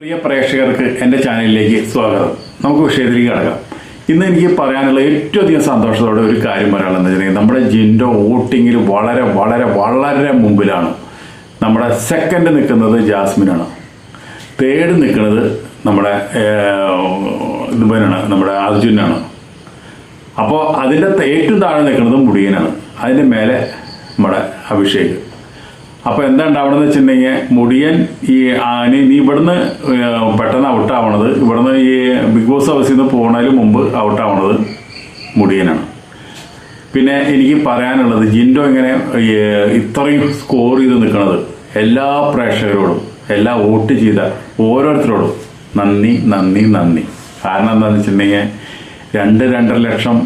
പ്രിയ പ്രേക്ഷകർക്ക് എന്റെ ചാനലിലേക്ക് സ്വാഗതം. നമുക്ക് വിഷയത്തിലേക്ക് കടക്കാം. ഇന്ന് എനിക്ക് പറയാനുള്ള ഏറ്റവും അധികം സന്തോഷത്തോടെ ഒരു കാര്യം പറയാനുള്ളത് വെച്ചിട്ടുണ്ടെങ്കിൽ നമ്മുടെ ജിൻഡോ വോട്ടിങ്ങിൽ വളരെ വളരെ വളരെ മുമ്പിലാണ്. നമ്മുടെ സെക്കൻഡ് നിൽക്കുന്നത് ജാസ്മിനാണ്. തേർഡ് നിൽക്കുന്നത് നമ്മുടെ ഇതുപോലെയാണ് നമ്മുടെ അർജുനാണ്. അപ്പോൾ അതിന്റെ ഏറ്റവും താഴെ നിൽക്കുന്നത് മുടിയനാണ്. അതിന്റെ മേലെ നമ്മുടെ അഭിഷേക്. അപ്പോൾ എന്താ ഉണ്ടാവണമെന്ന് വെച്ചിട്ടുണ്ടെങ്കിൽ മുടിയൻ ഈ ആനി നീ ഇവിടുന്ന് പെട്ടെന്ന് ഔട്ടാവണത്. ഇവിടുന്ന് ഈ ബിഗ് ബോസ് ഹൗസിൽ നിന്ന് പോകുന്നതിന് മുമ്പ് ഔട്ടാവണത് മുടിയനാണ്. പിന്നെ എനിക്ക് പറയാനുള്ളത് ജിൻഡോ ഇങ്ങനെ ഇത്രയും സ്കോർ ചെയ്ത് നിൽക്കുന്നത് എല്ലാ പ്രേക്ഷകരോടും എല്ലാ വോട്ട് ചെയ്ത ഓരോരുത്തരോടും നന്ദി നന്ദി നന്ദി. കാരണം എന്താണെന്ന് വെച്ചിട്ടുണ്ടെങ്കിൽ രണ്ട് രണ്ടര ലക്ഷം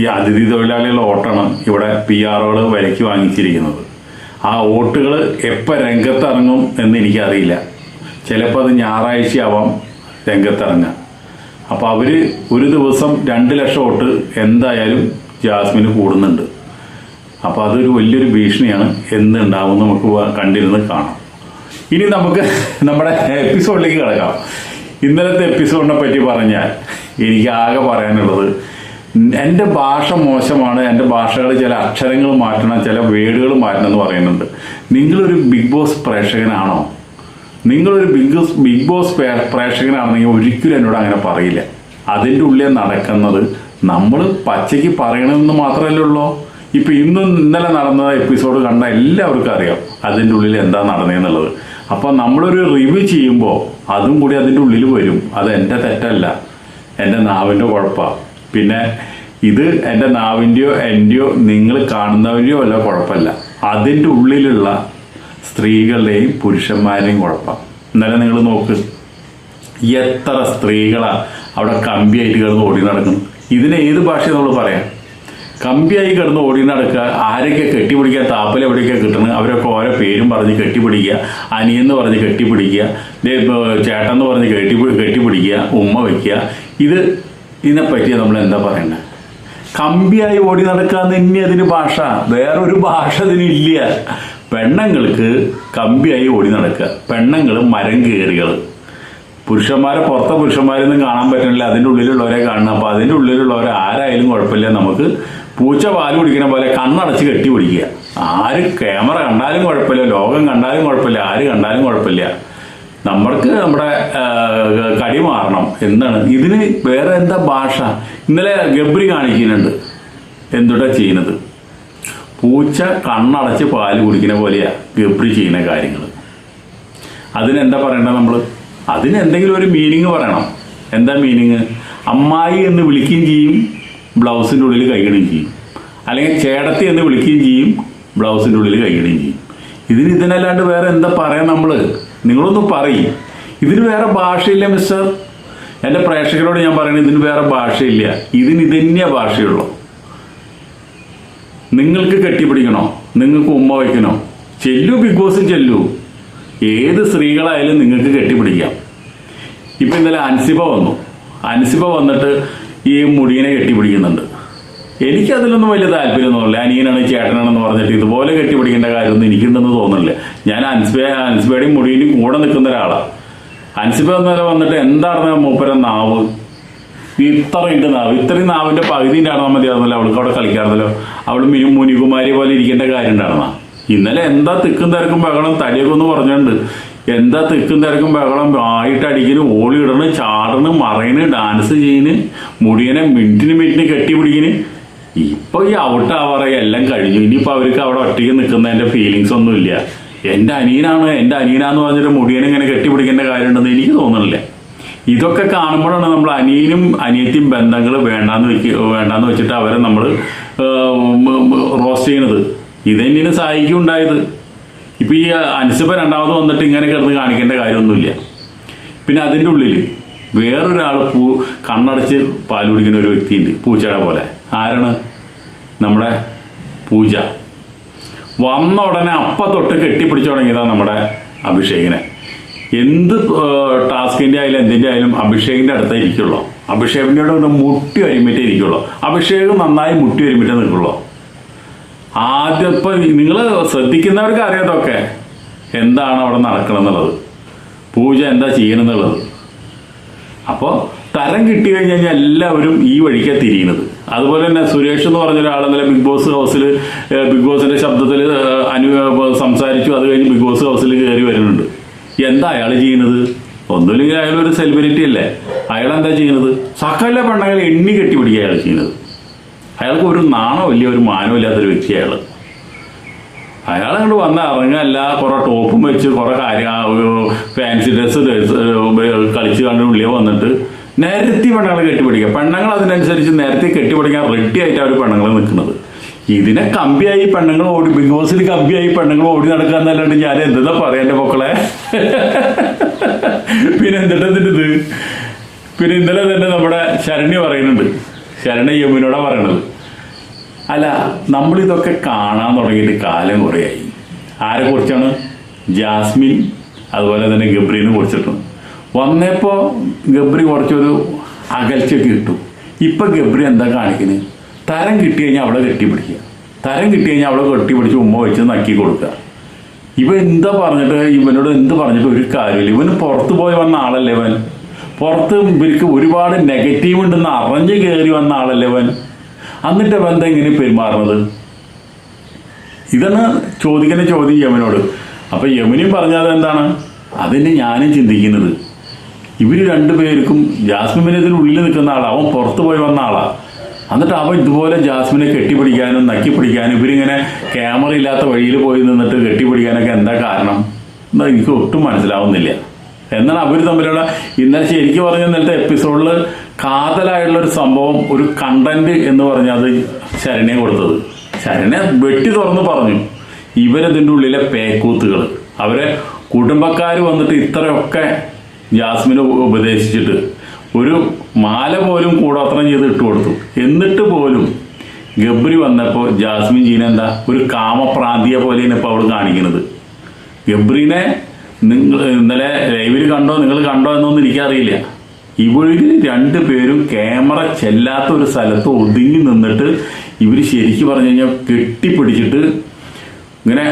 ഈ അതിഥി തൊഴിലാളികളുടെ വോട്ടാണ് ഇവിടെ പി ആറുകൾ വിലയ്ക്ക് വാങ്ങിച്ചിരിക്കുന്നത്. ആ വോട്ടുകൾ എപ്പോൾ രംഗത്തിറങ്ങും എന്ന് എനിക്കറിയില്ല. ചിലപ്പോൾ അത് ഞായറാഴ്ചയാവാം രംഗത്തിറങ്ങുക അപ്പോൾ അവർ ഒരു ദിവസം രണ്ട് ലക്ഷം വോട്ട് എന്തായാലും ജാസ്മിന് കൂടുന്നുണ്ട്. അപ്പോൾ അതൊരു വലിയൊരു ഭീഷണിയാണ് എന്തുണ്ടാവും നമുക്ക് കണ്ടിരുന്ന് കാണാം. ഇനി നമുക്ക് നമ്മുടെ എപ്പിസോഡിലേക്ക് കിടക്കാം. ഇന്നലത്തെ എപ്പിസോഡിനെ പറ്റി പറഞ്ഞാൽ എനിക്ക് ആകെ പറയാനുള്ളത് എന്റെ ഭാഷ മോശമാണ് എന്റെ ഭാഷകൾ ചില അക്ഷരങ്ങൾ മാറ്റണം ചില വേടുകൾ മാറ്റണം എന്ന് പറയുന്നുണ്ട്. നിങ്ങളൊരു ബിഗ് ബോസ് പ്രേക്ഷകനാണോ? നിങ്ങളൊരു ബിഗ് ബോസ് ബിഗ് ബോസ് പ്രേക്ഷകനാണെന്നെങ്കിൽ ഒരിക്കലും എന്നോട് അങ്ങനെ പറയില്ല. അതിന്റെ ഉള്ളിൽ നടക്കുന്നത് നമ്മൾ പച്ചയ്ക്ക് പറയണമെന്ന് മാത്രമല്ലേ ഉള്ളൂ. ഇപ്പൊ ഇന്നും ഇന്നലെ നടന്ന എപ്പിസോഡ് കണ്ട എല്ലാവർക്കും അറിയാം അതിന്റെ ഉള്ളിൽ എന്താ നടന്നതെന്നുള്ളത് അപ്പൊ നമ്മളൊരു റിവ്യൂ ചെയ്യുമ്പോൾ അതും കൂടി അതിന്റെ ഉള്ളിൽ വരും. അത് എന്റെ തെറ്റല്ല. എന്റെ നാവിന്റെ കുഴപ്പമാണ് പിന്നെ ഇത് എന്റെ നാവിന്റെയോ എന്റെയോ നിങ്ങൾ കാണുന്നവരെയോ അല്ല കുഴപ്പമില്ല. അതിന്റെ ഉള്ളിലുള്ള സ്ത്രീകളുടെയും പുരുഷന്മാരുടെയും കുഴപ്പം. എന്നാലും നിങ്ങൾ നോക്ക്. എത്ര സ്ത്രീകളാ അവിടെ കമ്പിയായിട്ട് കിടന്ന് ഓടി നടക്കുന്നു. ഇതിനെ ഏത് ഭാഷ നമ്മൾ പറയാം. കമ്പിയായി കിടന്ന് ഓടി നടക്കുക ആരൊക്കെ കെട്ടിപ്പിടിക്കുക താപ്പൽ എവിടെയൊക്കെ കിട്ടണം അവരൊക്കെ ഓരോ പേരും പറഞ്ഞ് കെട്ടിപ്പിടിക്കുക അനിയെന്ന് പറഞ്ഞ് കെട്ടിപ്പിടിക്കുക ചേട്ടൻ എന്ന് പറഞ്ഞ് കെട്ടി കെട്ടിപ്പിടിക്കുക ഉമ്മ വയ്ക്കുക. ഇത് ഇതിനെപ്പറ്റി നമ്മൾ എന്താ പറയണ്ടേ? കമ്പിയായി ഓടി നടക്കാന്ന് ഇനി അതിന് ഭാഷ. വേറൊരു ഭാഷ അതിനില്ല പെണ്ണുങ്ങൾക്ക് കമ്പിയായി ഓടി നടക്കുക. പെണ്ണുങ്ങൾ മരം കയറികൾ പുരുഷന്മാരെ പുറത്തെ പുരുഷന്മാരൊന്നും കാണാൻ പറ്റുന്നില്ല. അതിന്റെ ഉള്ളിലുള്ളവരെ കാണണം. അപ്പോൾ അതിന്റെ ഉള്ളിലുള്ളവരെ ആരായാലും കുഴപ്പമില്ല. നമുക്ക് പൂച്ച പാൽ കുടിക്കുന്ന പോലെ കണ്ണടച്ച് കെട്ടി പിടിക്കുക ആര് ക്യാമറ കണ്ടാലും കുഴപ്പമില്ല. ലോകം കണ്ടാലും കുഴപ്പമില്ല. ആര് കണ്ടാലും കുഴപ്പമില്ല. നമ്മൾക്ക് നമ്മുടെ കടി മാറണം എന്താണ് ഇതിന് വേറെ എന്താ ഭാഷ? ഇന്നലെ ഗബ്രി കാണിക്കുന്നുണ്ട് എന്തുട്ടാ ചെയ്യുന്നത് പൂച്ച കണ്ണടച്ച് പാൽ കുടിക്കുന്ന പോലെയാ ഗബ്രി ചെയ്യുന്ന കാര്യങ്ങൾ. അതിനെന്താ പറയണ്ടത് നമ്മൾ അതിന് എന്തെങ്കിലും ഒരു മീനിങ് പറയണം. എന്താ മീനിങ് അമ്മായി എന്ന് വിളിക്കുകയും ചെയ്യും ബ്ലൗസിന്റെ ഉള്ളിൽ കൈകിടുകയും ചെയ്യും. അല്ലെങ്കിൽ ചേടത്തി എന്ന് വിളിക്കുകയും ചെയ്യും ബ്ലൗസിന്റെ ഉള്ളിൽ കൈകിടുകയും ചെയ്യും. ഇതിന് ഇതിനല്ലാണ്ട് വേറെ എന്താ പറയാൻ നമ്മൾ നിങ്ങളൊന്ന് പറയും. ഇതിന് വേറെ ഭാഷയില്ല മിസ്റ്റർ എന്റെ പ്രേക്ഷകരോട് ഞാൻ പറയുന്നത് ഇതിന് വേറെ ഭാഷയില്ല. ഇതിന് ഇതന്നെ ഭാഷയുള്ളൂ. നിങ്ങൾക്ക് കെട്ടിപ്പിടിക്കണോ? നിങ്ങൾക്ക് ഉമ്മ വയ്ക്കണോ? ചെല്ലു ബിഗ് ബോസ് ചെല്ലു. ഏത് സ്ത്രീകളായാലും നിങ്ങൾക്ക് കെട്ടിപ്പിടിക്കാം. ഇപ്പം ഇന്നലെ അൻസിബ വന്നു. അൻസിബ വന്നിട്ട് ഈ മുടിയനെ കെട്ടിപ്പിടിക്കുന്നുണ്ട്. എനിക്ക് അതിലൊന്നും വലിയ താല്പര്യമൊന്നുമില്ല അനിയനാണ് ചേട്ടനാണെന്ന് പറഞ്ഞിട്ട് ഇതുപോലെ കെട്ടിപ്പിടിക്കേണ്ട കാര്യമൊന്നും എനിക്കുണ്ടെന്ന് തോന്നുന്നില്ല. ഞാൻ അൻസിബ അൻസിബയുടെയും മുടിയിലും കൂടെ നിൽക്കുന്ന ഒരാളാണ് അൻസിബ എന്നാലും വന്നിട്ട് എന്താണ് മൂപ്പര നാവ്? ഇത്രയുണ്ട് നാവ്. ഇത്രയും നാവിന്റെ പകുതി ഉണ്ടായിരുന്നാൽ മതിയായിരുന്നല്ലോ അവൾക്ക് അവിടെ കളിക്കാറുണ്ടല്ലോ. അവൾ മിനു മുനികുമാരി പോലെ ഇരിക്കേണ്ട കാര്യം ഉണ്ടായിരുന്ന? ഇന്നലെ എന്താ തിക്കും തിരക്കും ബഹളം തടിയൊക്കെ ഒന്ന് പറഞ്ഞുണ്ട് എന്താ തിക്കും തിരക്കും ബഹളം? ആയിട്ട് അടിക്കണ് ഓളിയിടണ് ചാടണ് മറയണ് ഡാൻസ് ചെയ്യണ് മുടിയനെ മിനിറ്റിന് മിനിറ്റിന് കെട്ടിപ്പിടിക്കണ്. ഇപ്പൊ ഈ ഔട്ട് ഔട്ടാവാറ എല്ലാം കഴിഞ്ഞു. ഇനിയിപ്പോ അവർക്ക് അവിടെ ഒറ്റയ്ക്ക് നിൽക്കുന്നതിന്റെ ഫീലിങ്സ് ഒന്നും ഇല്ല എന്റെ അനിയനാണ് എന്റെ അനിയനാന്ന് പറഞ്ഞിട്ട് മുടിയനെ ഇങ്ങനെ കെട്ടിപ്പിടിക്കേണ്ട കാര്യമുണ്ടെന്ന് എനിക്ക് തോന്നുന്നില്ല. ഇതൊക്കെ കാണുമ്പോഴാണ് നമ്മൾ അനിയനും അനിയത്തിയും ബന്ധങ്ങൾ വേണ്ടാന്ന് വെക്ക് വേണ്ടാന്ന് വെച്ചിട്ട് അവരെ നമ്മൾ റോസ്റ്റ് ചെയ്യണത്. ഇതെന്നിന് സഹായിക്കും ഉണ്ടായത്. ഇപ്പൊ ഈ അനുസപ്പ രണ്ടാമത് വന്നിട്ട് ഇങ്ങനെ കിടന്ന് കാണിക്കേണ്ട കാര്യമൊന്നുമില്ല. പിന്നെ അതിന്റെ ഉള്ളിൽ വേറൊരാൾ പൂ കണ്ണടച്ച് പാൽ കുടിക്കുന്ന ഒരു വ്യക്തിയുണ്ട് പൂച്ചയുടെ പോലെ. ആരാണ്? നമ്മുടെ പൂജ. വന്ന ഉടനെ അപ്പ തൊട്ട് കെട്ടിപ്പിടിച്ചു തുടങ്ങിയതാണ് നമ്മുടെ അഭിഷേകിനെ. എന്ത് ടാസ്കിന്റെ ആയാലും എന്തിന്റെ ആയാലും അഭിഷേകിന്റെ അടുത്തേ ഇരിക്കുള്ളൂ. അഭിഷേകിന്റെ കൂടെ മുട്ടി ഒരുമിറ്റേ ഇരിക്കുള്ളൂ. അഭിഷേക് നന്നായി മുട്ടി ഒരുമിറ്റേ നിൽക്കുള്ളൂ. ആദ്യം ഇപ്പൊ നിങ്ങൾ ശ്രദ്ധിക്കുന്നവർക്ക് അറിയാതൊക്കെ എന്താണ് അവിടെ നടക്കണമെന്നുള്ളത് പൂജ എന്താ ചെയ്യണമെന്നുള്ളത് അപ്പോൾ തരം കിട്ടി കഴിഞ്ഞ് കഴിഞ്ഞാൽ എല്ലാവരും ഈ വഴിക്കാണ് തിരിയുന്നത് അതുപോലെ തന്നെ സുരേഷ് എന്ന് പറഞ്ഞ ഒരാൾ ഇന്നലെ ബിഗ് ബോസ് ഹൗസിൽ ബിഗ് ബോസിന്റെ ശബ്ദത്തിൽ അനു സംസാരിച്ചു. അത് കഴിഞ്ഞ് ബിഗ് ബോസ് ഹൗസിൽ കയറി വരുന്നുണ്ട്. എന്താ അയാൾ ചെയ്യുന്നത്? ഒന്നുമില്ലെങ്കിൽ അയാൾ ഒരു സെലിബ്രിറ്റി അല്ലേ? അയാൾ എന്താ ചെയ്യുന്നത്? സകല പെണ്ണകളെ എണ്ണി കെട്ടിപ്പിടിക്കുക അയാൾ ചെയ്യുന്നത്. അയാൾക്ക് ഒരു നാണോ ഇല്ല ഒരു മാനോ ഇല്ലാത്തൊരു വ്യക്തി അയാൾ അയാൾ അങ്ങോട്ട് വന്ന ഇറങ്ങല്ല കുറെ ടോപ്പും വെച്ച് കുറെ കാര്യം ഫാൻസി ഡ്രസ്സ് കളിച്ച് കണ്ട് ഉള്ളിൽ വന്നിട്ട് നേരത്തെ പെണ്ണുങ്ങളെ കെട്ടിപ്പിടിക്കുക. പെണ്ണുങ്ങൾ അതിനനുസരിച്ച് നേരത്തെ കെട്ടിപ്പിടിക്കാൻ റെഡി ആയിട്ട് അവർ പെണ്ണുങ്ങൾ നിൽക്കുന്നത്. ഇതിനെ കമ്പിയായി പെണ്ണുങ്ങൾ ഓടി ബിഗ് ബോസിൽ കമ്പിയായി പെണ്ണുങ്ങൾ ഓടി നടക്കുക എന്നല്ലാണ്ട് ഞാൻ എന്താ പറയാ എന്റെ മക്കളെ? പിന്നെ എന്തിട്ട് ഇതിന്റെ പിന്നെ ഇന്നലെ തന്നെ നമ്മുടെ ശരണ്യ പറയുന്നുണ്ട്. ശരണ്യ യമുനോടാ പറയണത്. അല്ല നമ്മളിതൊക്കെ കാണാൻ തുടങ്ങിയിട്ട് കാലം കുറേയായി. ആരെ കുറിച്ചാണ്? ജാസ്മിൻ അതുപോലെ തന്നെ ഗബ്രീനെ കുറിച്ചിട്ടാണ് വന്നപ്പോൾ ഗബ്രി കുറച്ചൊരു അകൽച്ചയൊക്കെ കിട്ടും. ഇപ്പൊ ഗബ്രി എന്താ കാണിക്കുന്നത് തരം കിട്ടി കഴിഞ്ഞാൽ അവളെ കെട്ടിപ്പിടിക്കുക. തരം കിട്ടി കഴിഞ്ഞാൽ അവളെ കെട്ടിപ്പിടിച്ച് ഉമ്മ വെച്ച് നക്കി കൊടുക്കുക. ഇവ എന്താ പറഞ്ഞിട്ട് ഇവനോട് എന്ത് പറഞ്ഞിട്ട് ഒരു കാര്യമില്ല. ഇവന് പുറത്ത് പോയി വന്ന ആളല്ലേ ഇവൻ? പുറത്ത് ഇവർക്ക് ഒരുപാട് നെഗറ്റീവ് ഉണ്ടെന്ന് അറിഞ്ഞ് കയറി വന്ന ആളല്ലേ ഇവൻ? എന്നിട്ട് അവൻ എന്താ ഇങ്ങനെ പെരുമാറുന്നത്? ഇതാണ് ചോദിക്കുന്ന ചോദ്യം യമനോട്. അപ്പൊ യമുനയും പറഞ്ഞത് എന്താണ്? അതിന് ഞാനും ചിന്തിക്കുന്നത്. ഇവർ രണ്ടുപേർക്കും ജാസ്മിൻ ഇതിന് ഉള്ളിൽ നിൽക്കുന്ന ആളാ. അവൻ പുറത്തു പോയി വന്ന ആളാ. എന്നിട്ട് അവൻ ഇതുപോലെ ജാസ്മിനെ കെട്ടിപ്പിടിക്കാനും നക്കിപ്പിടിക്കാനും ഇവരിങ്ങനെ ക്യാമറ ഇല്ലാത്ത വഴിയിൽ പോയി നിന്നിട്ട് കെട്ടിപ്പിടിക്കാനൊക്കെ എന്താ കാരണം? എന്നാൽ എനിക്ക് ഒട്ടും മനസ്സിലാവുന്നില്ല. എന്നാൽ അവർ തമ്മിലുള്ള ഇന്നലെ ശരിക്കും പറഞ്ഞ ഇന്നലത്തെ എപ്പിസോഡിൽ കാതലായുള്ള ഒരു സംഭവം ഒരു കണ്ടന്റ് എന്ന് പറഞ്ഞാൽ അത് ശരണ്യ കൊടുത്തത്. ശരണ്യ വെട്ടി തുറന്ന് പറഞ്ഞു. ഇവരതിന്റെ ഉള്ളിലെ പേക്കൂത്തുകൾ അവരെ കുടുംബക്കാർ വന്നിട്ട് ഇത്രയൊക്കെ ജാസ്മിനെ ഉപദേശിച്ചിട്ട് ഒരു മാല പോലും കൂടോത്രം ചെയ്ത് ഇട്ട് കൊടുത്തു. എന്നിട്ട് പോലും ഗബ്രി വന്നപ്പോൾ ജാസ്മിൻ ജീന എന്താ ഒരു കാമപ്രാന്തിയെ പോലെയാണ് ഇപ്പോൾ അവൾ കാണിക്കുന്നത്. ഗബ്രീനെ നിങ്ങൾ ഇന്നലെ ലൈവിൽ കണ്ടോ? നിങ്ങൾ കണ്ടോ എന്നൊന്നും എനിക്കറിയില്ല. ഇവർ രണ്ടുപേരും ക്യാമറ ചെല്ലാത്ത ഒരു സ്ഥലത്ത് ഒതുങ്ങി നിന്നിട്ട് ഇവർ ശരിക്കും പറഞ്ഞു കഴിഞ്ഞാൽ കെട്ടിപ്പിടിച്ചിട്ട് ഇങ്ങനെ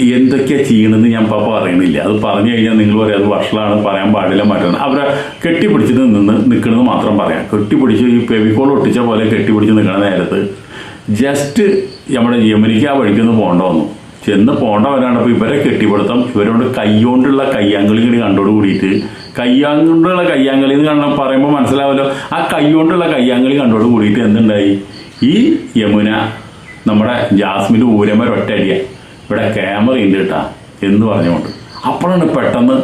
എന്തൊക്കെയാ ചെയ്യണമെന്ന് ഞാൻ പാപ്പ പറയുന്നില്ല. അത് പറഞ്ഞു കഴിഞ്ഞാൽ നിങ്ങൾ പറയാം അത് വഷളാണ് പറയാൻ പാടില്ല മറ്റൊന്ന്. അവരെ കെട്ടിപ്പിടിച്ചിട്ട് നിന്ന് നിൽക്കണമെന്ന് മാത്രം പറയാം. കെട്ടിപ്പിടിച്ച് ഈ പെവിക്കോൾ ഒട്ടിച്ച പോലെ കെട്ടിപ്പിടിച്ച് നിൽക്കണ നേരത്ത് ജസ്റ്റ് നമ്മുടെ യമനിക്ക് ആ വഴിക്കൊന്ന് പോകേണ്ട വന്നു. ചെന്ന് പോകേണ്ടവരാണ് അപ്പോൾ ഇവരെ കെട്ടിപ്പിടുത്തം. ഇവരോട് കൈകൊണ്ടുള്ള കയ്യാങ്കളി ഇങ്ങനെ കണ്ടോട് കൂടിയിട്ട് കയ്യാങ്കൊണ്ടുള്ള കയ്യാങ്കളി എന്ന് കാണാൻ പറയുമ്പോൾ മനസ്സിലാവല്ലോ. ആ കൈകൊണ്ടുള്ള കയ്യാങ്കളി കണ്ടോട് കൂടിയിട്ട് എന്തുണ്ടായി? ഈ യമുന നമ്മുടെ ജാസ്മിന്റെ ഊരമ ഒറ്റയടിയ ഇവിടെ ക്യാമറ ഇല്ല കേട്ടാ എന്ന് പറഞ്ഞുകൊണ്ട്. അപ്പോഴാണ് പെട്ടെന്ന്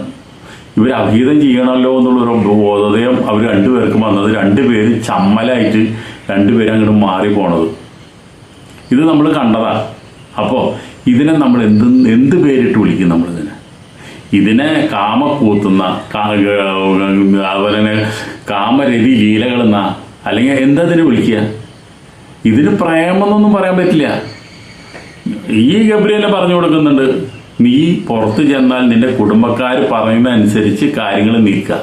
ഇവർ അഭീതം ചെയ്യണമല്ലോ എന്നുള്ളൊരു ബോധതയും അവർ രണ്ടുപേർക്കും വന്നത്. രണ്ടുപേരും ചമ്മലായിട്ട് രണ്ടുപേരും അങ്ങോട്ട് മാറി പോണത്. ഇത് നമ്മൾ കണ്ടതാ. അപ്പോൾ ഇതിനെ നമ്മൾ എന്ത് എന്ത് പേരിട്ട് വിളിക്കും നമ്മളിതിനെ? ഇതിനെ കാമക്കൂത്തുന്ന അതുപോലെ തന്നെ കാമരതി ലീലകളെന്ന അല്ലെങ്കിൽ എന്താ ഇതിനെ വിളിക്കുക? ഇതിന് പ്രേമെന്നൊന്നും പറയാൻ പറ്റില്ല. ഈ ഗബ്രിയനെ പറഞ്ഞു കൊടുക്കുന്നുണ്ട് നീ പുറത്തു ചെന്നാൽ നിന്റെ കുടുംബക്കാർ പറയുന്നതനുസരിച്ച് കാര്യങ്ങൾ നീക്കുക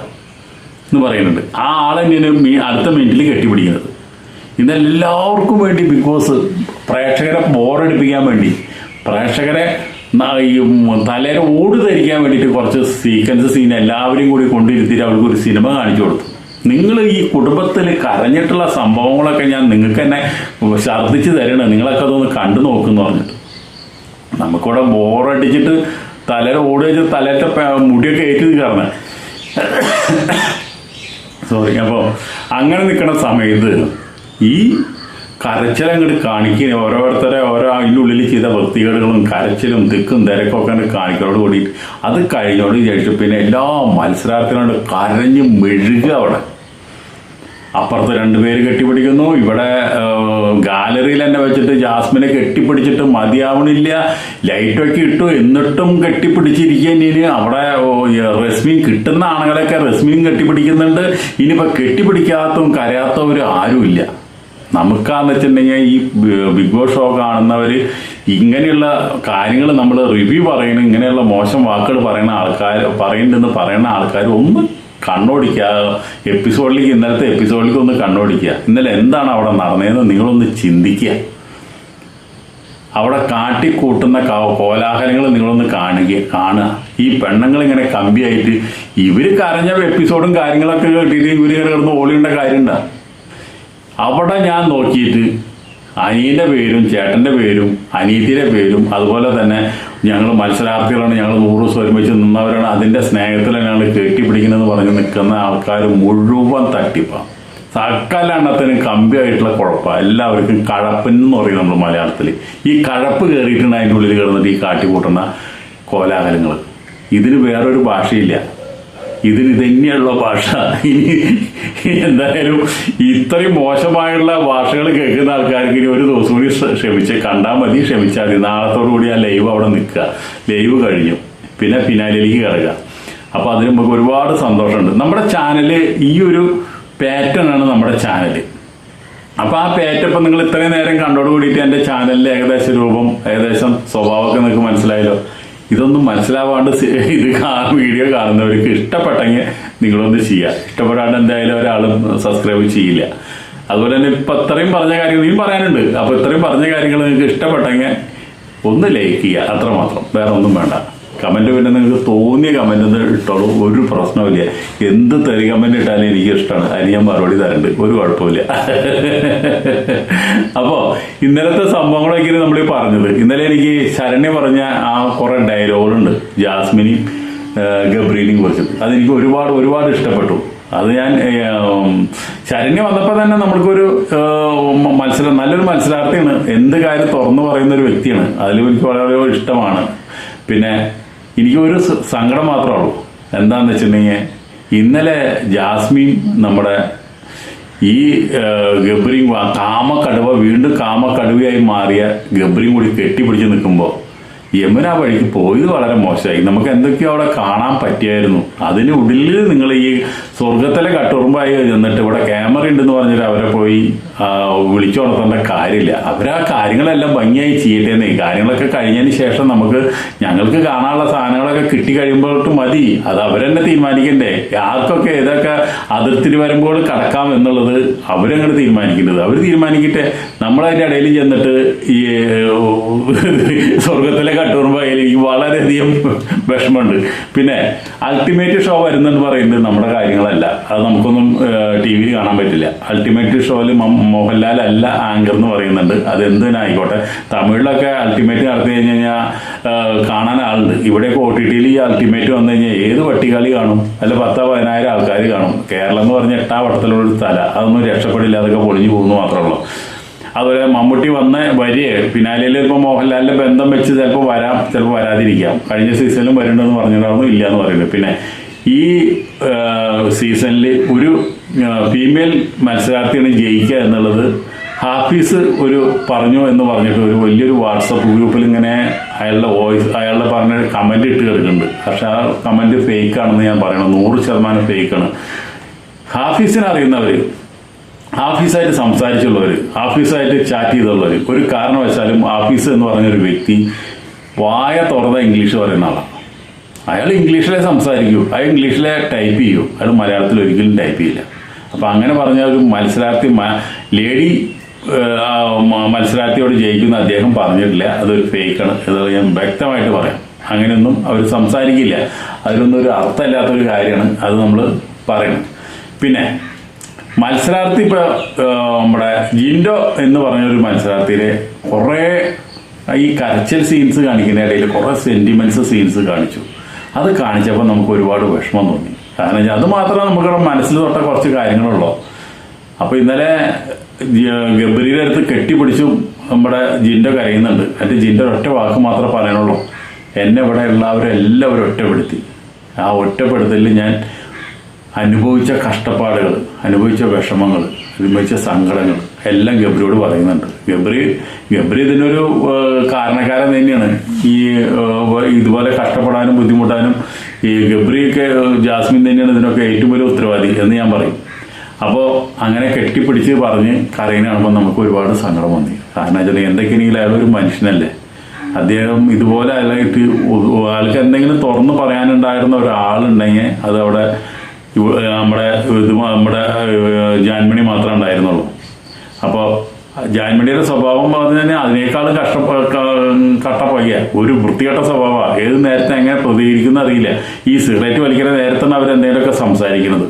എന്ന് പറയുന്നുണ്ട്. ആ ആളെ മീ- അടുത്ത മിനിറ്റിൽ കെട്ടിപ്പിടിക്കുന്നത്. ഇതെല്ലാവർക്കും വേണ്ടി ബിഗ് ബോസ് പ്രേക്ഷകരെ ബോറടിപ്പിക്കാൻ വേണ്ടി പ്രേക്ഷകരെ തലേര ഓട് ധരിക്കാൻ വേണ്ടിയിട്ട് കുറച്ച് സീക്വൻസ് സീൻ എല്ലാവരും കൂടി കൊണ്ടിരുത്തിയിട്ട് അവർക്ക് ഒരു സിനിമ കാണിച്ചു കൊടുത്തു. നിങ്ങൾ ഈ കുടുംബത്തിൽ കരഞ്ഞിട്ടുള്ള സംഭവങ്ങളൊക്കെ ഞാൻ നിങ്ങൾക്ക് തന്നെ ഛർദ്ദിച്ച് തരണം നിങ്ങളൊക്കെ അതൊന്ന് കണ്ടു നോക്കുന്നു പറഞ്ഞിട്ട്. നമുക്കിവിടെ ബോറടിച്ചിട്ട് തലയിൽ ഓട് വെച്ച് തലേത്തെ മുടിയൊക്കെ ഏറ്റു കയറണേ സോറി അപ്പോൾ അങ്ങനെ നിൽക്കുന്ന സമയത്ത് ഈ കരച്ചിലങ്ങോട്ട് കാണിക്കുന്ന ഓരോരുത്തരെ ഓരോ അതിന്റെ ഉള്ളിൽ ചെയ്ത വൃത്തികേടുകളും കരച്ചിലും തിക്കും തിരക്കും ഒക്കെ കാണിക്കലോട് കൂടിയിട്ട് അത് കഴിഞ്ഞോട് ശേഷം പിന്നെ എല്ലാ മത്സരാർത്ഥികളോട് കരഞ്ഞ് മെഴുകുക അവിടെ. അപ്പുറത്ത് രണ്ടുപേര് കെട്ടിപ്പിടിക്കുന്നു. ഇവിടെ ഗാലറിയിൽ തന്നെ വെച്ചിട്ട് ജാസ്മിനെ കെട്ടിപ്പിടിച്ചിട്ട് മതിയാവണില്ല. ലൈറ്റൊക്കെ ഇട്ടു എന്നിട്ടും കെട്ടിപ്പിടിച്ചിരിക്കുന്നതിന് അവിടെ റസ്മീൻ കിട്ടുന്ന ആണുങ്ങളെയൊക്കെ റസ്മീൻ കെട്ടിപ്പിടിക്കുന്നുണ്ട്. ഇനിയിപ്പോൾ കെട്ടിപ്പിടിക്കാത്തതും കരയാത്തവരും ആരുമില്ല. നമുക്കാന്ന് വെച്ചിട്ടുണ്ടെങ്കിൽ ഈ ബിഗ് ബോസ് ഷോ കാണുന്നവർ ഇങ്ങനെയുള്ള കാര്യങ്ങൾ നമ്മൾ റിവ്യൂ പറയണം ഇങ്ങനെയുള്ള മോശം വാക്കുകൾ പറയുന്ന ആൾക്കാർ പറയുന്നുണ്ടെന്ന് പറയുന്ന ആൾക്കാർ ഒന്ന് കണ്ണോടിക്കുക. എപ്പിസോഡിലേക്ക് ഇന്നലത്തെ എപ്പിസോഡിലേക്ക് ഒന്ന് കണ്ണോടിക്കുക. ഇന്നലെ എന്താണ് അവിടെ നടന്നതെന്ന് നിങ്ങളൊന്ന് ചിന്തിക്കുക. അവിടെ കാട്ടിക്കൂട്ടുന്ന കോലാഹലങ്ങൾ നിങ്ങളൊന്ന് കാണുക കാണുക. ഈ പെണ്ണുങ്ങൾ ഇങ്ങനെ കമ്പിയായിട്ട് ഇവർ കരഞ്ഞ എപ്പിസോഡും കാര്യങ്ങളൊക്കെ കേട്ടിട്ട് ഇവർ കിടന്ന് ഓളിയേണ്ട കാര്യമുണ്ട. അവിടെ ഞാൻ നോക്കിയിട്ട് അനിയന്റെ പേരും ചേട്ടന്റെ പേരും അനീതിയുടെ പേരും അതുപോലെ തന്നെ ഞങ്ങൾ മത്സരാർത്ഥികളാണ് ഞങ്ങൾ നൂറ് ദിവസം ഒരുമിച്ച് നിന്നവരാണ്. അതിന്റെ സ്നേഹത്തിൽ ഞങ്ങൾ കെട്ടിപ്പിടിക്കുന്നതെന്ന് പറഞ്ഞ് നിൽക്കുന്ന ആൾക്കാർ മുഴുവൻ തട്ടിപ്പാണ് സകല എണ്ണത്തിന് കമ്പിയായിട്ടുള്ള കുഴപ്പമാണ് എല്ലാവർക്കും കഴപ്പെന്ന് പറയും നമ്മൾ മലയാളത്തിൽ ഈ കഴപ്പ് കയറിയിട്ടുണ്ട് അതിന്റെ ഉള്ളിൽ കിടന്നിട്ട് ഈ കാട്ടിക്കൂട്ടുന്ന കോലാഹലങ്ങൾ ഇതിന് വേറൊരു ഭാഷയില്ല. ഇതിന് ഇത് തന്നെയുള്ള ഭാഷ. ഇനി എന്തായാലും ഇത്രയും മോശമായുള്ള ഭാഷകൾ കേൾക്കുന്ന ആൾക്കാർക്ക് ഇനി ഒരു ദിവസം കൂടി ക്ഷമിച്ച് കണ്ടാൽ മതി ക്ഷമിച്ചാൽ മതി. നാളത്തോടു കൂടി ആ ലൈവ് അവിടെ നിൽക്കുക. ലൈവ് കഴിഞ്ഞു. പിന്നെ ഫിനാലിലേക്ക് കിടക്കുക. അപ്പോൾ അതിന് നമുക്ക് ഒരുപാട് സന്തോഷമുണ്ട്. നമ്മുടെ ചാനൽ ഈ ഒരു പാറ്റേൺ ആണ് നമ്മുടെ ചാനൽ. അപ്പൊ ആ പേറ്റ ഇപ്പൊ നിങ്ങൾ ഇത്രയും നേരം കണ്ടോട് കൂടിയിട്ട് എന്റെ ചാനലിന്റെ ഏകദേശ രൂപം ഏകദേശം സ്വഭാവമൊക്കെ നിങ്ങൾക്ക് മനസ്സിലായല്ലോ. ഇതൊന്നും മനസ്സിലാവാണ്ട് ഇത് വീഡിയോ കാണുന്നവർക്ക് ഇഷ്ടപ്പെട്ടെങ്കിൽ നിങ്ങളൊന്ന് ചെയ്യുക ഇഷ്ടപ്പെടാണ്ട് എന്തായാലും ഒരാളും സബ്സ്ക്രൈബ് ചെയ്യില്ല. അതുപോലെ തന്നെ ഇപ്പൊ ഇത്രയും പറഞ്ഞ കാര്യങ്ങൾ ഇനിയും പറയാനുണ്ട്. അപ്പോൾ ഇത്രയും പറഞ്ഞ കാര്യങ്ങൾ നിങ്ങൾക്ക് ഇഷ്ടപ്പെട്ടെങ്കിൽ ഒന്ന് ലൈക്ക് ചെയ്യുക. അത്രമാത്രം. വേറെ ഒന്നും വേണ്ട. കമന്റ് പിന്നെ നിങ്ങൾക്ക് തോന്നിയ കമന്റ് ഒന്ന് ഇട്ടോളൂ. ഒരു പ്രശ്നമില്ല എന്ത് തരി കമന്റ് ഇട്ടാലും എനിക്ക് ഇഷ്ടമാണ് അതിന് ഞാൻ മറുപടി തരണ്ട്. ഒരു കുഴപ്പമില്ല അപ്പോൾ ഇന്നലത്തെ സംഭവങ്ങളൊക്കെയാണ് നമ്മൾ പറഞ്ഞത്. ഇന്നലെ എനിക്ക് ശരണ്യ പറഞ്ഞ ആ കുറെ ഡയലോഗുകളുണ്ട് ജാസ്മിനി ഗബ്രീനെയും കുറിച്ചിട്ട് അതെനിക്ക് ഒരുപാട് ഒരുപാട് ഇഷ്ടപ്പെട്ടു. അത് ഞാൻ ശരണ്യ വന്നപ്പോൾ തന്നെ നമ്മൾക്കൊരു മത്സരം നല്ലൊരു മത്സരാർത്ഥിയാണ്. എന്ത് കാര്യം തുറന്നു പറയുന്ന ഒരു വ്യക്തിയാണ്. അതിലും എനിക്ക് വളരെ ഇഷ്ടമാണ്. പിന്നെ എനിക്ക് ഒരു സ- സങ്കടം മാത്രമേ ഉള്ളൂ. എന്താന്ന് വെച്ചിട്ടുണ്ടെങ്കിൽ ഇന്നലെ ജാസ്മിൻ നമ്മുടെ ഈ ഗബ്രിയും കാമക്കടുവ വീണ്ടും കാമക്കടുവയായി മാറിയ ഗബ്രിയും കൂടി കെട്ടിപ്പിടിച്ച് നിൽക്കുമ്പോൾ യമുന വഴിക്ക് പോയത് വളരെ മോശമായി. നമുക്ക് എന്തൊക്കെയോ അവിടെ കാണാൻ പറ്റിയായിരുന്നു. അതിന് ഉള്ളിൽ നിങ്ങൾ ഈ സ്വർഗത്തിലെ കട്ടുറുമ്പായി ചെന്നിട്ട് ഇവിടെ ക്യാമറ ഉണ്ടെന്ന് പറഞ്ഞിട്ട് അവരെ പോയി വിളിച്ചുണർത്തേണ്ട കാര്യമില്ല. അവരാ കാര്യങ്ങളെല്ലാം ഭംഗിയായി ചെയ്യട്ടെ എന്നേ കാര്യങ്ങളൊക്കെ കഴിഞ്ഞതിന് ശേഷം നമുക്ക് ഞങ്ങൾക്ക് കാണാനുള്ള സാധനങ്ങളൊക്കെ കിട്ടി കഴിയുമ്പോഴും മതി. അത് അവരെന്നെ തീരുമാനിക്കണ്ടേ. ആർക്കൊക്കെ ഏതൊക്കെ അതിർത്തി വരുമ്പോൾ കടക്കാം എന്നുള്ളത് അവരങ്ങനെ തീരുമാനിക്കേണ്ടത് അവർ തീരുമാനിക്കട്ടെ. നമ്മളതിന്റെ ഇടയിൽ ചെന്നിട്ട് ഈ സ്വർഗത്തിലെ കട്ടുറുമ്പോൾ എനിക്ക് വളരെയധികം വിഷമമുണ്ട്. പിന്നെ അൾട്ടിമേറ്റ് ഷോ വരുന്നെന്ന് പറയുന്നത് നമ്മുടെ കാര്യങ്ങളല്ല. അത് നമുക്കൊന്നും ടി വിയിൽ കാണാൻ പറ്റില്ല. അൾട്ടിമേറ്റ് ഷോയിൽ മോഹൻലാൽ അല്ല ആങ്കർ എന്ന് പറയുന്നുണ്ട്. അത് എന്തിനായിക്കോട്ടെ തമിഴിലൊക്കെ അൾട്ടിമേറ്റ് നടത്തി കഴിഞ്ഞ് കഴിഞ്ഞാൽ കാണാൻ ആളുണ്ട്. ഇവിടെയൊക്കെ ഒ ടി ടിയിൽ ഈ അൾട്ടിമേറ്റ് വന്നു കഴിഞ്ഞാൽ ഏത് പട്ടികളി കാണും? അല്ല പത്തോ പതിനായിരം ആൾക്കാർ കാണും. കേരളം എന്ന് പറഞ്ഞ എട്ടാ വട്ടത്തിലുള്ള സ്ഥല സ്ഥലം അതൊന്നും രക്ഷപ്പെടില്ല അതൊക്കെ പൊളിഞ്ഞു പോകുന്നു മാത്രമേ ഉള്ളൂ. അതുപോലെ മമ്മൂട്ടി വന്ന വരിയെ പിന്നാലെയിൽ ഇപ്പോൾ മോഹൻലാലിന്റെ ബന്ധം വെച്ച് ചിലപ്പോൾ വരാം ചിലപ്പോൾ വരാതിരിക്കാം. കഴിഞ്ഞ സീസണിലും വരുന്നുണ്ടെന്ന് പറഞ്ഞിട്ടുണ്ടായിരുന്നു ഇല്ല എന്ന് പറയുന്നത് പിന്നെ ഈ സീസണിൽ ഒരു ഫീമെയിൽ മത്സരാർത്ഥിയാണ് ജയിക്കുക എന്നുള്ളത് ഹാഫീസ് ഒരു പറഞ്ഞു എന്ന് പറഞ്ഞിട്ട് ഒരു വലിയൊരു വാട്സപ്പ് ഗ്രൂപ്പിൽ ഇങ്ങനെ അയാളുടെ വോയിസ് അയാളുടെ പറഞ്ഞ കമന്റ് ഇട്ട് കിടക്കുന്നുണ്ട്. പക്ഷെ ആ കമന്റ് ഫേക്ക് ആണെന്ന് ഞാൻ പറയണം. നൂറ് ശതമാനം ഫേക്കാണ് ഹാഫീസിനെ അറിയുന്നവർ ഹാഫീസായിട്ട് സംസാരിച്ചുള്ളവർ ഹാഫീസായിട്ട് ചാറ്റ് ചെയ്തുള്ളവർ ഒരു കാരണവശാലും ഹാഫീസ് എന്ന് പറഞ്ഞ ഒരു വ്യക്തി വായ തുറന്ന ഇംഗ്ലീഷ് പറയുന്ന ആളാണ് അയാൾ ഇംഗ്ലീഷിലെ സംസാരിക്കൂ. അയാൾ ഇംഗ്ലീഷിലെ ടൈപ്പ് ചെയ്യൂ. അയാൾ മലയാളത്തിൽ ഒരിക്കലും ടൈപ്പ് ചെയ്യില്ല. അപ്പം അങ്ങനെ പറഞ്ഞ ഒരു മത്സരാർത്ഥി ലേഡി മത്സരാർത്ഥിയോട് ജയിക്കുന്ന അദ്ദേഹം പറഞ്ഞിട്ടില്ല. അതൊരു ഫേക്കാണ് ഇത് ഞാൻ വ്യക്തമായിട്ട് പറയാം. അങ്ങനെയൊന്നും അവർ സംസാരിക്കില്ല. അതിലൊന്നും ഒരു അർത്ഥമില്ലാത്തൊരു കാര്യമാണ് അത് നമ്മൾ പറയണം. പിന്നെ മത്സരാർത്ഥി ഇപ്പോൾ നമ്മുടെ ജിൻഡോ എന്ന് പറഞ്ഞ ഒരു മത്സരാർത്ഥിയിലെ കുറേ ഈ കരച്ചൽ സീൻസ് കാണിക്കുന്ന ഇടയിൽ കുറേ സെന്റിമെന്റ്സ് സീൻസ് കാണിച്ചു. അത് കാണിച്ചപ്പോൾ നമുക്ക് ഒരുപാട് വിഷമം തോന്നി. കാരണം അത് മാത്രമേ നമുക്ക് മനസ്സിൽ തൊട്ട കുറച്ച് കാര്യങ്ങളുള്ളൂ. അപ്പൊ ഇന്നലെ ഗബ്രിയുടെ അടുത്ത് കെട്ടിപ്പിടിച്ചു നമ്മുടെ ജിന്റെ കരയുന്നുണ്ട്. എന്റെ ജിന്റെ ഒറ്റ വാക്ക് മാത്രമേ പറയാനുള്ളൂ. എന്നെ ഇവിടെ ഉള്ളവരും എല്ലാവരും ഒറ്റപ്പെടുത്തി. ആ ഒറ്റപ്പെടുത്തലിൽ ഞാൻ അനുഭവിച്ച കഷ്ടപ്പാടുകൾ അനുഭവിച്ച വിഷമങ്ങൾ അനുഭവിച്ച സങ്കടങ്ങൾ എല്ലാം ഗബ്രിയോട് പറയുന്നുണ്ട്. ഗബ്രി ഗബ്രി ഇതിനൊരു കാരണക്കാരൻ തന്നെയാണ്. ഈ ഇതുപോലെ കഷ്ടപ്പെടാനും ബുദ്ധിമുട്ടാനും ഈ ഗബ്രിയൊക്കെ ജാസ്മിൻ തന്നെയാണ് ഇതിനൊക്കെ ഏറ്റവും വലിയ ഉത്തരവാദി എന്ന് ഞാൻ പറയും. അപ്പോൾ അങ്ങനെ കെട്ടിപ്പിടിച്ച് പറഞ്ഞ് കരയിനെ കാണുമ്പോൾ നമുക്ക് ഒരുപാട് സങ്കടം വന്നി കാരണം വെച്ചാൽ എന്തൊക്കെയാണെങ്കിലും അയാൾ ഒരു മനുഷ്യനല്ലേ. അദ്ദേഹം ഇതുപോലെ അല്ലായിട്ട് ആൾക്ക് എന്തെങ്കിലും തുറന്ന് പറയാനുണ്ടായിരുന്ന ഒരാളുണ്ടെങ്കിൽ അത് അവിടെ നമ്മുടെ ഇത് നമ്മുടെ ജാൻമണി മാത്രമേ ഉണ്ടായിരുന്നുള്ളൂ. അപ്പോൾ ജാൻമണിയുടെ സ്വഭാവം പറഞ്ഞു തന്നെ അതിനേക്കാളും കഷ്ട ഒരു വൃത്തികെട്ട സ്വഭാവമാണ് ഏത് നേരത്തെ എങ്ങനെ പ്രതികരിക്കുന്ന അറിയില്ല. ഈ സിഗരറ്റ് വലിക്കുന്ന നേരത്താണ് അവരെന്തെങ്കിലുമൊക്കെ സംസാരിക്കുന്നത്.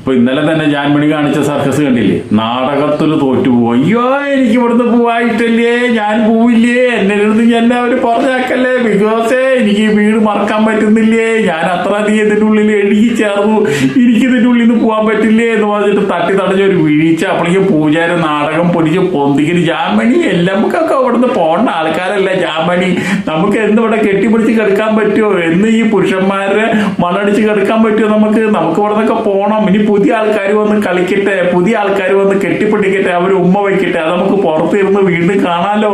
ഇപ്പൊ ഇന്നലെ തന്നെ ജാൻമണി കാണിച്ച സർക്കസ് കണ്ടില്ലേ? നാടകത്തിൽ തോറ്റു അയ്യോ എനിക്ക് ഇവിടുന്ന് പോവായിട്ടല്ലേ? ഞാൻ പോവില്ലേ? എന്നെ അടുത്ത് എന്നെ അവർ പറഞ്ഞാക്കല്ലേ ബിക്കോസേ എനിക്ക് വീട് മറക്കാൻ പറ്റുന്നില്ലേ? ഞാൻ അത്ര അധികം ഇതിന്റെ ഉള്ളിൽ എഴുതി ചേർന്നു. എനിക്ക് ഇതിന്റെ ഉള്ളിൽ നിന്ന് പോകാൻ പറ്റില്ലേ എന്ന് പറഞ്ഞിട്ട് തട്ടി തടഞ്ഞ ഒരു വീഴ്ച. അപ്പോഴേക്കും പൂജാരി നാടകം പൊടിച്ച് പൊന്തിക്കിന് ജാമണി എല്ലാം നമുക്കൊക്കെ അവിടുന്ന് പോകേണ്ട ആൾക്കാരല്ല ജാമണി. നമുക്ക് എന്തിവിടെ കെട്ടിപ്പിടിച്ച് കിടക്കാൻ പറ്റുമോ? എന്ന് ഈ പുരുഷന്മാരെ മണടിച്ച് കിടക്കാൻ പറ്റുമോ നമുക്ക്? നമുക്ക് ഇവിടെ നിന്നൊക്കെ പോകണം ഇനി പുതിയ ആൾക്കാർ വന്ന് കളിക്കട്ടെ പുതിയ ആൾക്കാർ വന്ന് കെട്ടിപ്പിടിക്കട്ടെ അവർ ഉമ്മ വയ്ക്കട്ടെ. അത് നമുക്ക് പുറത്തിരുന്ന് വീണ്ടും കാണാമല്ലോ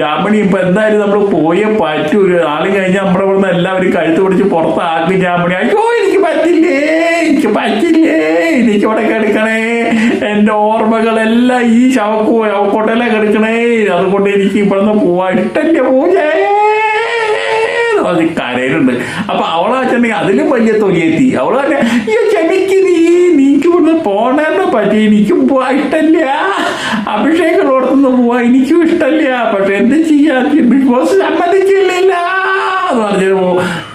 ജാമണി ഇപ്പൊ എന്തായാലും നമ്മൾ പോയേ പറ്റൂ. ഒരു ആൾ കഴിഞ്ഞാൽ നമ്മുടെ ഇവിടുന്ന് എല്ലാവരും കഴുത്ത് പിടിച്ച് പുറത്താക്കി ഞാൻ പണി അയ്യോ എനിക്ക് പറ്റില്ലേ എനിക്ക് പറ്റില്ലേ എനിക്ക് ഇവിടെ കിടക്കണേ എന്റെ ഓർമ്മകളെല്ലാം ഈ ശവക്കോ ശവക്കോട്ടയിലെ കിടക്കണേ അതുകൊണ്ട് എനിക്ക് ഇവിടുന്ന് പോവാ ഇട്ടല്ലേ പൂജേ. കരയിലുണ്ട് അപ്പൊ അവളെ അതിലും വലിയ തൊലിയെത്തി അവൾ ഈ ചെമിക്ക് നീ നീക്ക് ഇവിടുന്ന് പോണേന്ന് പറ്റി എനിക്കും പോവാ ഇഷ്ടല്ല ഓർത്തുനിന്ന് പോവാ എനിക്കും ഇഷ്ടമല്ല പക്ഷെ എന്ത് ചെയ്യാ? ബിഗ് ബോസ് സമ്മതിക്കില്ല എന്ന് പറഞ്ഞപ്പോ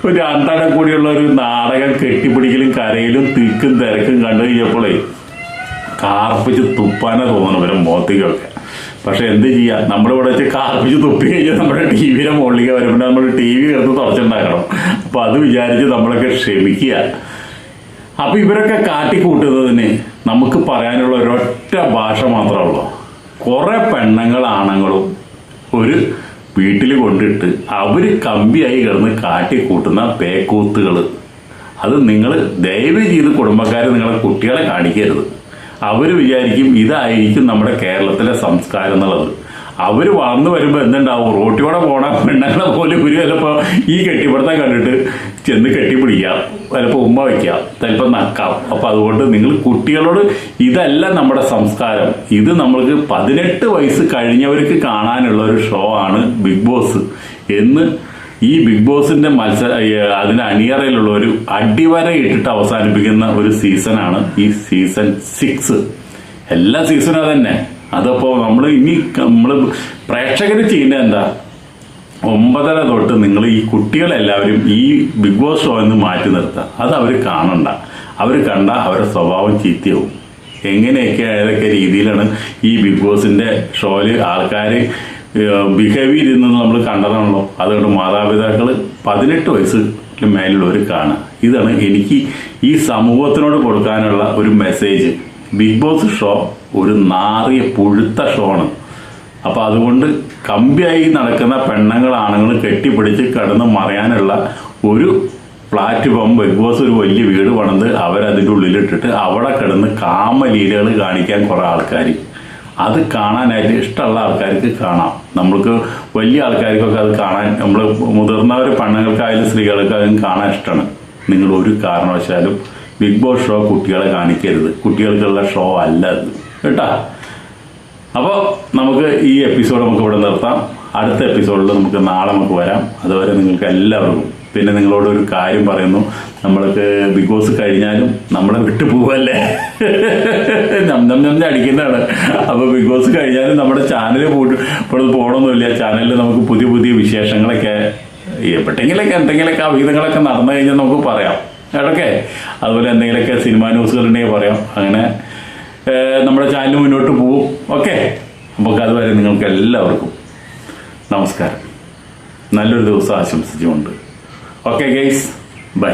ഒരു രണ്ടെണ്ണം കൂടിയുള്ള ഒരു നാടകം കെട്ടിപ്പിടിക്കലും കരയിലും തിക്കും തിരക്കും കണ്ടു കഴിഞ്ഞപ്പോഴേ കാർപ്പിച്ച് തുപ്പാനെ തോന്നണം ഇവരെ മോത്തിക്കൊക്കെ പക്ഷെ എന്ത് ചെയ്യാം? നമ്മളിവിടെ വെച്ച് കാർപ്പിച്ച് തുപ്പി കഴിഞ്ഞാൽ നമ്മുടെ ടി വിയുടെ മുകളിലേക്ക് വരുമ്പോൾ നമ്മൾ ടി വി എടുത്ത് തുറച്ചുണ്ടാക്കണം. അപ്പൊ അത് വിചാരിച്ച് നമ്മളൊക്കെ ക്ഷമിക്കുക. അപ്പൊ ഇവരൊക്കെ കാട്ടിക്കൂട്ടുന്നതിന് നമുക്ക് പറയാനുള്ള ഒരൊറ്റ ഭാഷ മാത്രമേ ഉള്ളൂ. കുറെ പെണ്ണുങ്ങൾ ആണുങ്ങളും ഒരു വീട്ടിൽ കൊണ്ടിട്ട് അവർ കമ്പിയായി കിടന്ന് കാട്ടിക്കൂട്ടുന്ന പേക്കൂത്തുകൾ അത് നിങ്ങൾ ദയവ് ചെയ്ത് കുടുംബക്കാർ നിങ്ങളെ കുട്ടികളെ കാണിക്കരുത്. അവർ വിചാരിക്കും ഇതായിരിക്കും നമ്മുടെ കേരളത്തിലെ സംസ്കാരം എന്നുള്ളത്. അവർ വളർന്നു വരുമ്പോൾ എന്തുണ്ടാവും? റോട്ടിയോടെ പോണ പെണ്ണുങ്ങളെ പോലെ ഗുരു ചിലപ്പോൾ ഈ കെട്ടിപ്പിടുത്തം കണ്ടിട്ട് ചെന്ന് കെട്ടിപ്പിടിക്കാം ചിലപ്പോൾ ഉമ്മ വയ്ക്കാം ചിലപ്പോൾ നക്കാം. അപ്പം അതുകൊണ്ട് നിങ്ങൾ കുട്ടികളോട് ഇതല്ല നമ്മുടെ സംസ്കാരം. ഇത് നമ്മൾക്ക് പതിനെട്ട് വയസ്സ് കഴിഞ്ഞവർക്ക് കാണാനുള്ള ഒരു ഷോ ആണ് ബിഗ് ബോസ് എന്ന് ഈ ബിഗ് ബോസിന്റെ മത്സര അതിന് അണിയറയിലുള്ള ഒരു അടിവര ഇട്ടിട്ട് അവസാനിപ്പിക്കുന്ന ഒരു സീസണാണ് ഈ സീസൺ സിക്സ് എല്ലാ സീസണും അതന്നെ. അതപ്പോ നമ്മൾ ഇനി നമ്മൾ പ്രേക്ഷകർ ചെയ്യുന്നത് എന്താ? ഒമ്പതര തൊട്ട് നിങ്ങൾ ഈ കുട്ടികളെല്ലാവരും ഈ ബിഗ് ബോസ് ഷോ എന്ന് മാറ്റി നിർത്തുക അത് അവർ കാണണ്ട. അവർ കണ്ട അവരുടെ സ്വഭാവം ചീത്തയാവും. എങ്ങനെയൊക്കെ ഏതൊക്കെ രീതിയിലാണ് ഈ ബിഗ് ബോസിന്റെ ഷോയിൽ ആൾക്കാർ ബിഹേവ് ചെയ്യുന്നത് നമ്മൾ കണ്ടതാണല്ലോ. അതുകൊണ്ട് മാതാപിതാക്കൾ പതിനെട്ട് വയസ്സിന് മേലുള്ളവർ കാണുക ഇതാണ് എനിക്ക് ഈ സമൂഹത്തിനോട് കൊടുക്കാനുള്ള ഒരു മെസ്സേജ് ബിഗ് ബോസ് ഷോ ഒരു നാറിയ പുഴുത്ത ഷോ ആണ്. അപ്പൊ അതുകൊണ്ട് കമ്പിയായി നടക്കുന്ന പെണ്ണുങ്ങൾ ആണുങ്ങൾ കെട്ടിപ്പിടിച്ച് കടന്ന് മറയാനുള്ള ഒരു പ്ലാറ്റ്ഫോം ബിഗ് ബോസ് ഒരു വലിയ വീട് പണിത് അവരതിന്റെ ഉള്ളിലിട്ടിട്ട് അവിടെ കിടന്ന് കാമലീലകൾ കാണിക്കാൻ കുറെ ആൾക്കാർ അത് കാണാനായിട്ട് ഇഷ്ടമുള്ള ആൾക്കാർക്ക് കാണാം. നമ്മൾക്ക് വലിയ ആൾക്കാർക്കൊക്കെ അത് കാണാൻ നമ്മൾ മുതിർന്നവർ പെണ്ണുങ്ങൾക്കായാലും സ്ത്രീകൾക്കായാലും കാണാൻ ഇഷ്ടമാണ് നിങ്ങൾ ഒരു കാരണവശാലും ബിഗ് ബോസ് ഷോ കുട്ടികളെ കാണിക്കരുത്. കുട്ടികൾക്കുള്ള ഷോ അല്ല അത്. കേട്ടാ? അപ്പോൾ നമുക്ക് ഈ എപ്പിസോഡ് നമുക്ക് ഇവിടെ നിർത്താം. അടുത്ത എപ്പിസോഡിൽ നമുക്ക് നാളെ നമുക്ക് വരാം. അതുവരെ നിങ്ങൾക്ക് എല്ലാവർക്കും പിന്നെ നിങ്ങളോട് ഒരു കാര്യം പറയുന്നു. നമ്മൾക്ക് ബിഗ് ബോസ് കഴിഞ്ഞാലും നമ്മളെ വിട്ടു പോവല്ലേ? നം നം അടിക്കുന്നതാണ്. അപ്പോൾ ബിഗ് ബോസ് കഴിഞ്ഞാലും നമ്മുടെ ചാനൽ പോയിട്ട് ഇപ്പോഴത് പോകണമെന്നില്ല ചാനലിൽ നമുക്ക് പുതിയ പുതിയ വിശേഷങ്ങളൊക്കെ എപ്പോഴെങ്കിലൊക്കെ എന്തെങ്കിലുമൊക്കെ അഭിഹിതങ്ങളൊക്കെ നടന്നു കഴിഞ്ഞാൽ നമുക്ക് പറയാം. ഇടയ്ക്കെ അതുപോലെ എന്തെങ്കിലുമൊക്കെ സിനിമാ ന്യൂസുകൾ ഉണ്ടെങ്കിൽ പറയാം. അങ്ങനെ നമ്മുടെ ചാനൽ മുന്നോട്ട് പോവും. ഓക്കെ നമുക്ക് അതുവരെ നിങ്ങൾക്ക് എല്ലാവർക്കും നമസ്കാരം. നല്ലൊരു ദിവസം ആശംസിച്ചുകൊണ്ട്. Okay guys by